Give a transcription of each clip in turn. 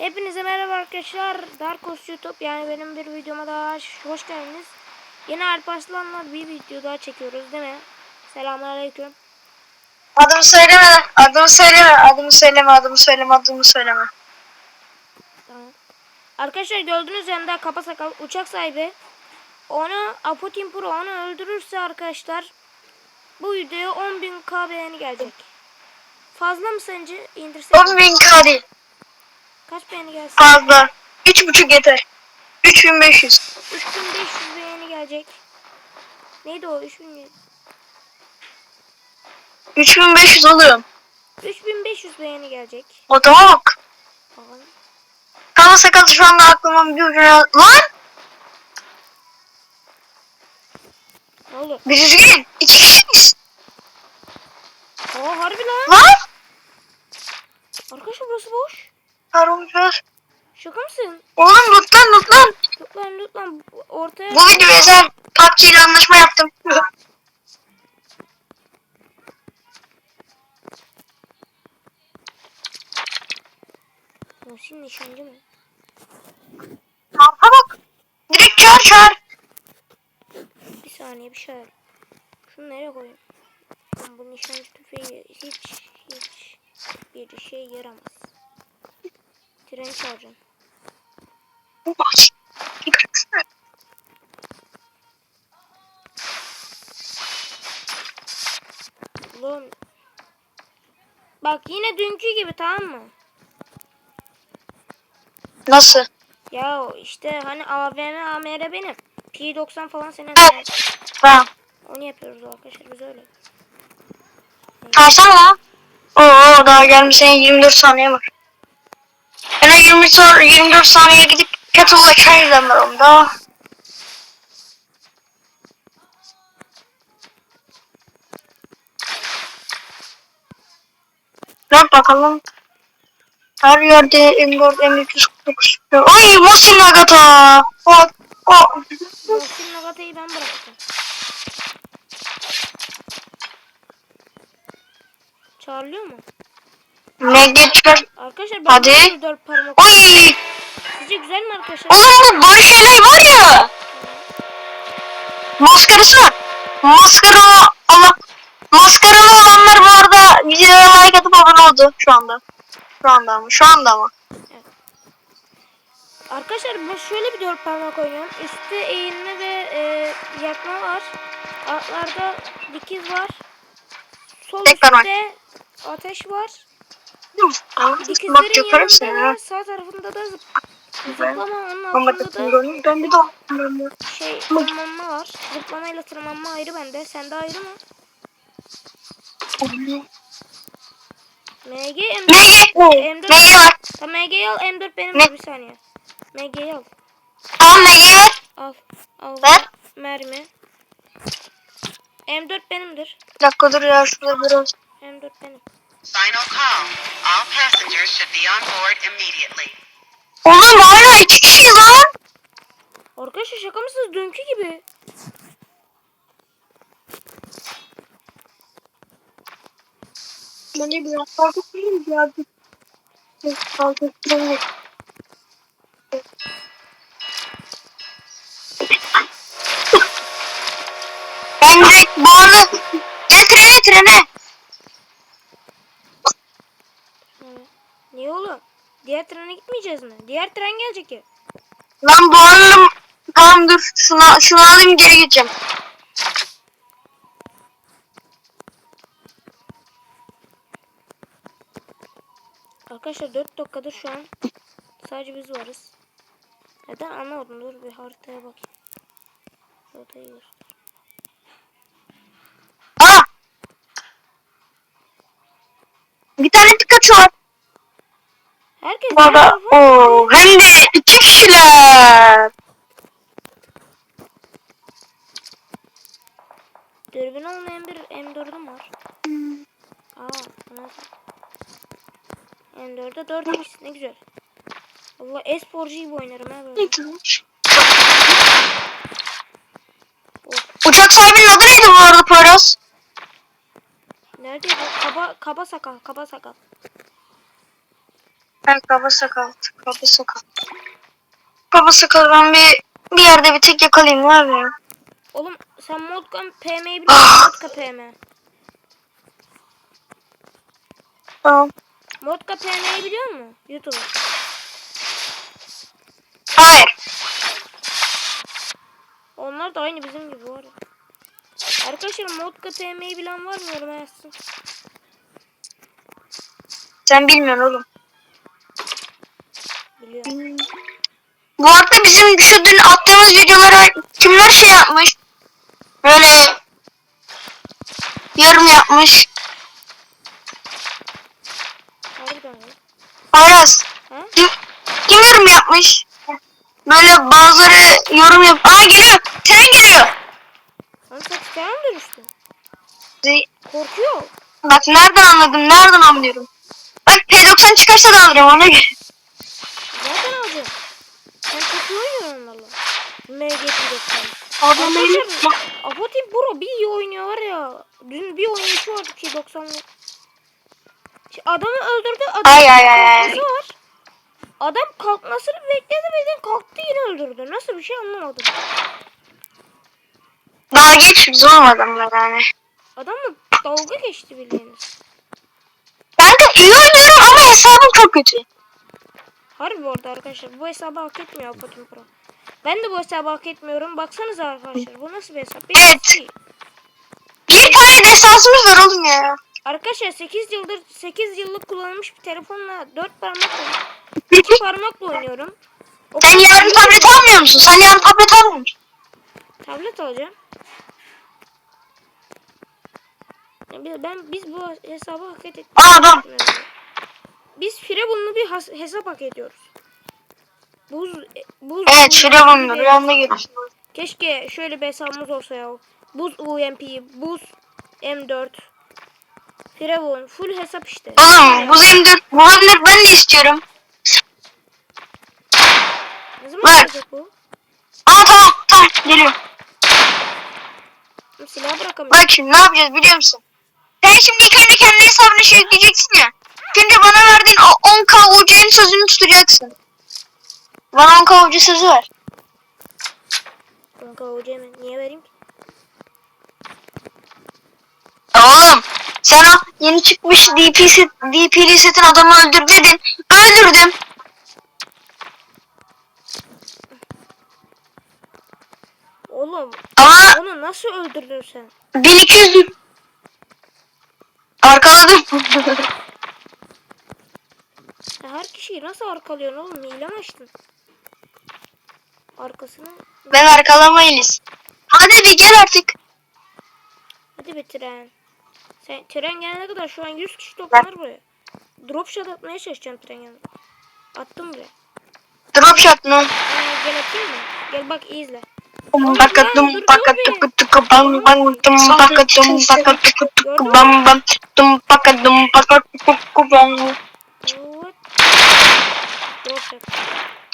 Hepinize merhaba arkadaşlar. Darkos YouTube yani benim bir videoma daha hoş geldiniz. Yeni Alparslan'la bir video daha çekiyoruz değil mi? Selamünaleyküm. Adımı söyleme. Adımı söyleme. Adımı söyleme. Adımı söyleme. Adımı söyleme. Tamam. Arkadaşlar gördüğünüz yanında kapa sakal uçak sahibi. Onu Apotin Pro onu öldürürse arkadaşlar bu videoya 10.000k beğeni gelecek. Fazla mı sence? İndirsek 10 bin k değil. Kaç beğeni gelsin? Fazla. 3,5 yeter. 3500. 3500 beğeni gelecek. Neydi o? 3000 3500 alıyorum. 3500 beğeni gelecek. Odama bak. Bakalım. Kaba sakal şu anda aklıma bir ucuna... Lan! Ne oldu? Bir düzgün. İki kişiyiz. Aa harbi lan. Lan! Arkadaşlar burası boş. Karımcılar. Şaka mısın? Oğlum lütfen lütfen. Lütfen lütfen ortaya. Bu video özel PUBG ile anlaşma yaptım. Muhsin nişancı mı? Kanka bak. Direkt çağır çağır. Bir saniye bir şey. Şunu nereye koyayım? Lan bu nişancı tüfeği hiç hiç bir şey yaramaz. Treni çağıracağım. Ulan. Bak yine dünkü gibi tamam mı? Nasıl? Ya işte hani AVM AMR benim. P90 falan senin. Evet. Tamam. Onu yapıyoruz arkadaşlar biz öyle. Çağırsana lan. Oo daha gelmişe 24 saniye var. 20 sor- 24 saniye gidip kettle'la çay demlerim da. Bak bakalım. Her yerde M4, M249. Oy Mosin Nagata. O, o. Muhsin Nagata'yı ben bıraktım. Çağırılıyor mu? MG çıkar. Arkadaşlar ben Hadi. Hadi. dört parmak. Oy. Sizce güzel mi arkadaşlar? Oğlum bu Barış Aley var ya. Maskarası var. Maskara Allah. Maskaralı olanlar bu arada videoya like atıp abone oldu şu anda. Şu anda mı? Şu anda mı? Arkadaşlar ben şöyle bir dört parmak oynuyorum. Üstte eğilme ve e, yakma var. Altlarda dikiz var. Sol Tek parmak. üstte ateş var. Bak yaparım da sağ tarafında da zıp zıplama onun altında da ben bir daha. şey tırmanma var. Zıplamayla tırmanma ayrı bende. Sende ayrı mı? MG M4. MG. M4. MG var. Tamam MG'yi al. M4 benim Ne? bir saniye. MG'yi al. Tamam MG ver. Al. Al. Ver. Mermi. M4 benimdir. Bir dakika dur ya şurada biraz. M4 benim. Final call. All passengers should be on board immediately. Oğlum hala iki kişiyiz lan. Arkadaşlar şaka mısınız? Dünkü gibi. Bence biraz fazla değil mi ya? Biraz fazla değil mi? Ben direkt bu arada gel trene trene. Evet. Niye oğlum? Diğer trene gitmeyeceğiz mi? Diğer tren gelecek ya. Lan arada tamam dur şuna şunu alayım geri gideceğim. Arkadaşlar 4 dakikadır şu an sadece biz varız. Neden anlamadım. Dur bir haritaya bakayım. Haritayı göster. Bir tane Pikachu var. Herkes tarafa- oo, hem de iki kişiler. Dürbün olmayan bir M4'üm var. Aa, anladım. M4'e 4x ne güzel. Allah esporcu gibi oynarım ha böyle. Uçak sahibinin adı neydi bu arada Poyraz? Nerede? Kaba, kaba sakal, kaba sakal. Ben kaba sakal. Kaba sakal. Kaba sakal ben bir bir yerde bir tek yakalayayım var ya. Oğlum sen Modcam PM'yi biliyor musun? Modka PM. Tamam. Modka PM'yi biliyor musun? YouTuber. Hayır. Onlar da aynı bizim gibi var. Arkadaşlar Modka PM'yi bilen var mı yoruma yazsın. Sen bilmiyorsun oğlum. Bu arada bizim şu dün attığımız videolara kimler şey yapmış? Böyle yorum yapmış. Harbiden ya. Aras. Ha? Kim, kim yorum yapmış? Böyle bazıları yorum yap. Aa geliyor. Tren geliyor. Lan sen mı dönüştün? Korkuyor. Bak nereden anladım? Nereden anlıyorum? Bak P90 çıkarsa da alırım ona göre. Zaten alacağım. Sen çok iyi oynuyorsun onlarla. MG pilotları. Adam benim. Apotin Pro bir iyi oynuyor var ya. Dün bir oynayışı vardı ki 90'lı. Şimdi Adamı öldürdü. Adam Ay, ay, ay, var. Adam kalkmasını bekledi birden kalktı yine öldürdü. Nasıl bir şey anlamadım. Daha geçmiş oğlum adamlar yani. Adamla dalga geçti bildiğiniz. Kanka iyi oynuyorum ama hesabım çok kötü. Harbi bu arada arkadaşlar bu hesabı hak etmiyor Apotin Pro. Ben de bu hesabı hak etmiyorum. Baksanıza arkadaşlar bu nasıl bir hesap? Benim Evet. iyi. Bir tane destansımız var oğlum ya. Arkadaşlar 8 yıldır 8 yıllık kullanılmış bir telefonla 4 parmakla 2 parmakla oynuyorum. O Sen yarın tablet almıyor musun? Sen yarın tablet almıyor musun? Tablet alacağım. Biz- Ben biz bu hesabı hak ettik. Aa adam. Biz Firavunlu bir has- hesap hak ediyoruz. Buz e, buz Evet bir- Rüyamda görürsün. Keşke şöyle bir hesabımız olsa ya. Buz UMP, buz M4, Firavun, full hesap işte. Oğlum bu M4, bu M4 ben de istiyorum. Ne zaman Ver. gelecek bu? Aa tamam tamam geliyorum. Silah bırakamıyorum. Bak şimdi ne yapacağız biliyor musun? Sen şimdi ilk önce kendi hesabına şey yükleyeceksin ya. Şimdi bana verdiğin o 10k UC'nin sözünü tutacaksın. Bana 10k UC sözü ver. Kanka hocam niye vereyim ki? Oğlum sen o yeni çıkmış DP set, DP'li setin adamı öldür dedin. Öldürdüm. Oğlum Ama onu nasıl öldürdün sen? 1200 Arkaladım. Ya her kişiyi nasıl arkalıyorsun oğlum? Hile mi açtın? Arkasını ben arkalamayız. Hadi bir gel artık. hadi bir tren. Sen tren gelene kadar şu an 100 kişi toplanır buraya. Drop shot atmaya çalışacağım tren gelene. Attım buraya. Drop shot mı? Aa, gel atayım mı? Gel bak iyi izle. Bakadım bakadım tıkı bam bam dım bakadım bakadım tıkı bam bam dım bakadım bakadım tıkı bam.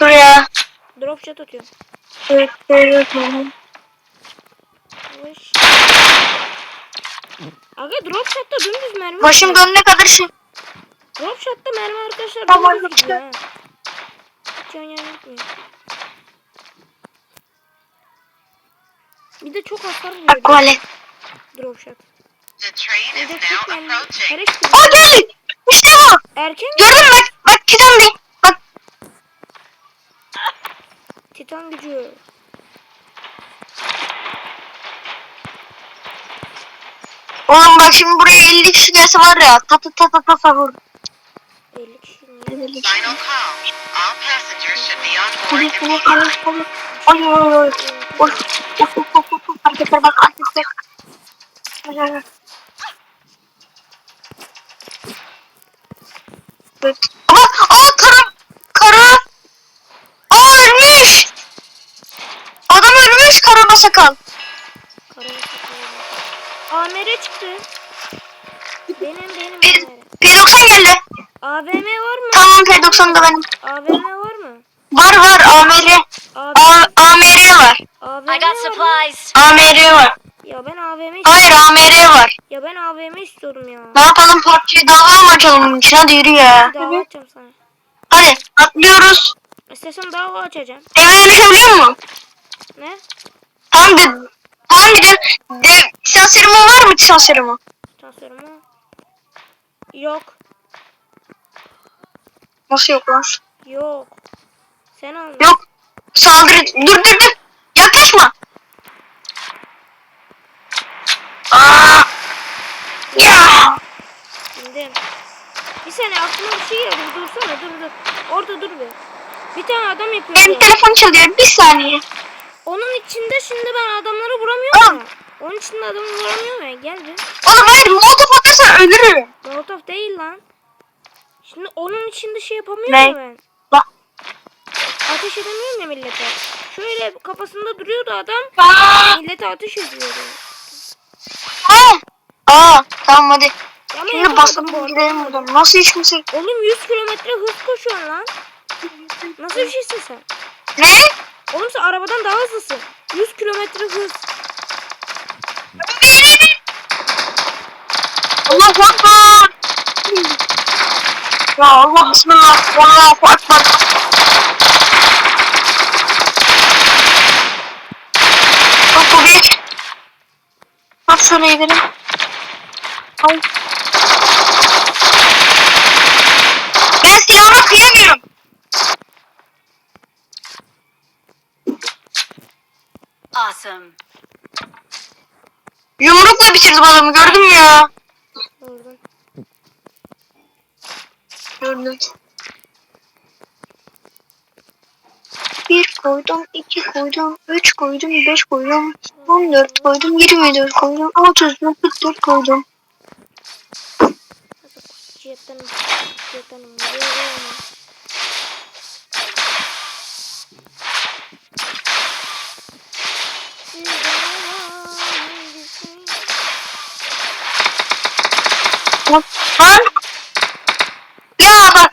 Dur ya. Drop shot atıyorum. Yavaş. Aga drop shot'ta dümdüz mermi Başım dönene kadar şey. Drop shot'ta mermi arkadaşlar Tamam, işte. Hiç yan yana gitmiyor. Bir de çok hasar vuruyor. Akvale. Drop shot. The train is now approaching. geldi. İşte bu. Erken Gördün mü bak. Bak Titan değil. Bak. Titan gücü. Oğlum bak şimdi buraya 50 kişi gelse var ya. Ta ta ta ta ta ta vur. 50 kişi niye? Final call. All passengers should be on board Hadi hadi immediately. hadi. Oy oy oy. Oy. Hareketler bak hareketler. Hadi, hadi. Evet. Ama aa karı karı aa ölmüş. Adam karama sakal. AMR çıktı. Benim benim P, AMR. P90 geldi. AVM var mı? Tamam P90 da benim. AVM var mı? Var var AMR. AMR var. AVM I got supplies. AMR var. Ya ben AVM Hayır AMR var. ya ben AVM istiyorum ya. Ne yapalım PUBG'yi dava mı açalım bunun için? Hadi yürü ya. Dava açacağım sana. Hadi atlıyoruz. İstersen daha açacağım. Eve dönüşebiliyor mu? Ne? Tamam de. Tamam gidelim. De, titan serumu var mı titan serumu? Transferimi. Yok. Nasıl yok lan? Yok. Sen al. Yok. Saldırı. Dur dur dur. Yaklaşma. Aa. Ya. Bindim. Bir saniye aklıma bir şey geldi. Dursana dur dur. Orada dur bir. Bir tane adam Benim yapıyordu. telefon çalıyor. Bir saniye. Şimdi ben adamları vuramıyorum Oğlum. Onun içinde adamı vuramıyorum ya. Gel bir. Oğlum hayır molotof atarsan ölürüm. Molotov değil lan. Şimdi onun içinde şey yapamıyorum Ne? ben. Bak. Ateş edemiyorum ya millete. Şöyle kafasında duruyordu adam. Aa. Millete ateş ediyordu. Aa. Aa. Tamam hadi. Ama Şimdi basalım gidelim buradan. Nasıl hiç kimse... Oğlum 100 kilometre hız koşuyorsun lan. Nasıl bir şeysin sen? Ne? Oğlum sen arabadan daha hızlısın. 100 kilometre hız. Allah akbar. Ya Allah bismillah. Allahu akbar. Bak bu bir. Bak şöyle gidelim. Ay. Ben silahıma kıyamıyorum. Awesome. Yumrukla bitirdim adamı gördün mü ya? Oradan. Gördüm. Bir koydum, iki koydum, üç koydum, beş koydum, on dört koydum, yirmi dört koydum, otuz dört, kırk dört koydum. Cihetten cihetten vuruyorum. Lan, lan. Ya bak,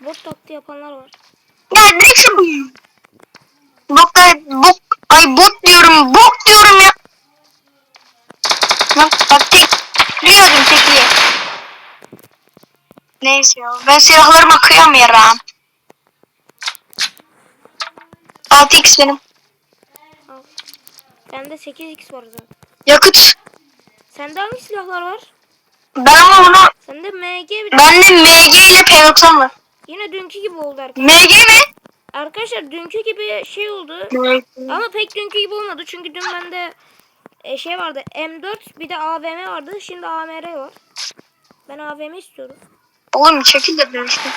Bot taktı yapanlar var. ya direkt şu bok, bok, ay bot diyorum, bok diyorum ya. Lan tek, biliyordum tekliği. Neyse ya, ben silahlarıma kıyamıyorum. 6x benim. Al. Bende 8x var zaten. Yakıt. Sende hangi silahlar var? Ben bunu Sende MG bir de. bende MG ile P90 var. Yine dünkü gibi oldu arkadaşlar. MG mi? Arkadaşlar dünkü gibi şey oldu. Ama pek dünkü gibi olmadı. Çünkü dün bende e, şey vardı. M4 bir de AVM vardı. Şimdi AMR var. Ben AVM istiyorum. Oğlum çekil de ben işte.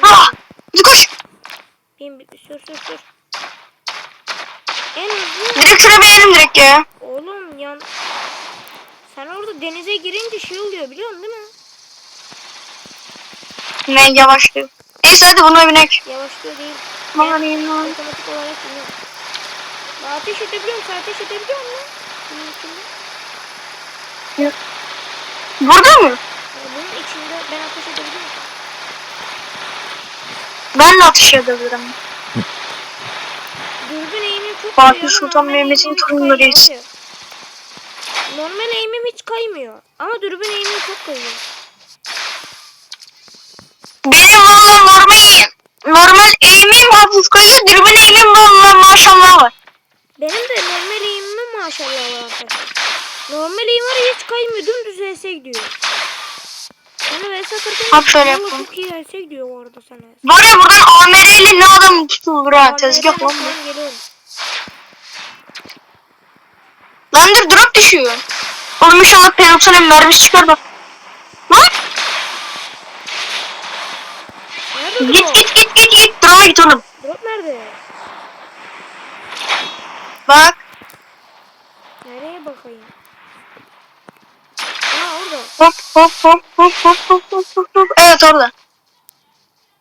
Ha! Hadi koş. bin, bin, sür sür sür. En hızlı. Direkt binelim direkt ya. Oğlum yan. Sen orada denize girince şey oluyor biliyor musun değil mi? Ne yavaşlıyor. Neyse hadi buna binek. Yavaşlıyor değil. Aman lan. Otomatik olarak iniyor. Ben ateş edebiliyor musun? Ateş edebiliyor musun? Bunun içinde. Burada mı? Bunun içinde ben ateş edebiliyor muyum? Ben de atış edebilirim. Dürbün eğimim çok Fatih Sultan Mehmet'in torunlarıyız. Normal eğimim hiç kaymıyor. Ama dürbün eğimim çok kayıyor. Benim valla normal normal eğimim hafif kayıyor. Dürbün eğimim valla maşallah var. Benim de normal eğimim maşallah var arkadaşlar. Normal eğim var hiç kaymıyor. Dümdüz VS gidiyor. Sana VS atarken Bak şöyle yapalım. çok iyi VS gidiyor bu arada sana. Var ya buradan AMR ile ne adam tutulur ha tezgah lan geliyorum. Lan dur drop düşüyor. Oğlum inşallah P90'ın mermisi çıkar bak. Lan Nerede git drop? git git git git drop'a git oğlum. Drop nerede? Bak. Nereye bakayım? Aa orada. Hop hop hop hop hop hop hop hop hop. Evet orada.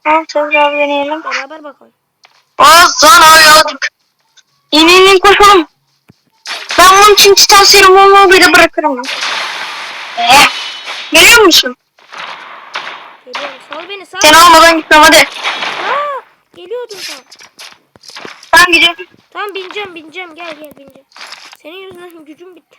Tamam tekrar deneyelim. Beraber bakalım. Ozan ayladık. İn in in koşalım. Ben bunun için titan serumumu bile bırakırım. Eh. Geliyor musun? Geliyorum. Sal beni sal. Sen almadan gitmem hadi. Aa, geliyordum tam. Ben gidiyorum. Tamam bineceğim bineceğim gel gel bineceğim. Senin yüzünden gücüm bitti.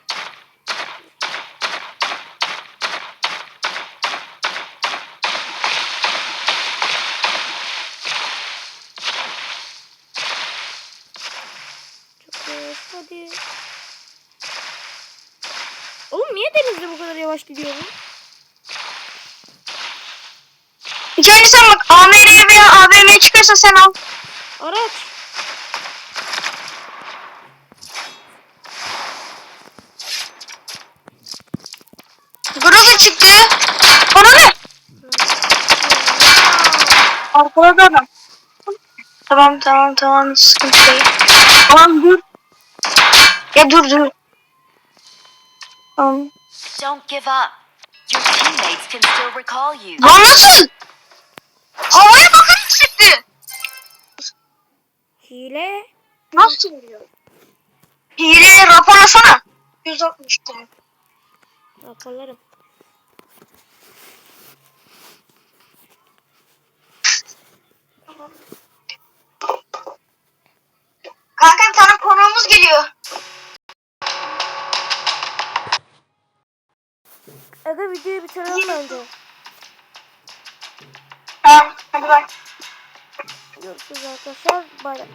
Yavaş gidiyorum. İkinci sen bak AMR'ye veya AVM'ye çıkarsa sen al. Araç. Groza çıktı. Ona ne? Arkada da adam. Tamam tamam tamam sıkıntı değil. Tamam dur. Ya dur dur. Tamam. Don't give up. Your teammates can still recall you. Lan nasıl? Havaya bakın çıktı. Hile. Nasıl oluyor? Hile raporlasana. 160 lira. Raporlarım. Kanka bir tane konuğumuz geliyor. Aga videoyu bitirelim bence. Tamam hadi bak. Görüşürüz arkadaşlar. Bay bay.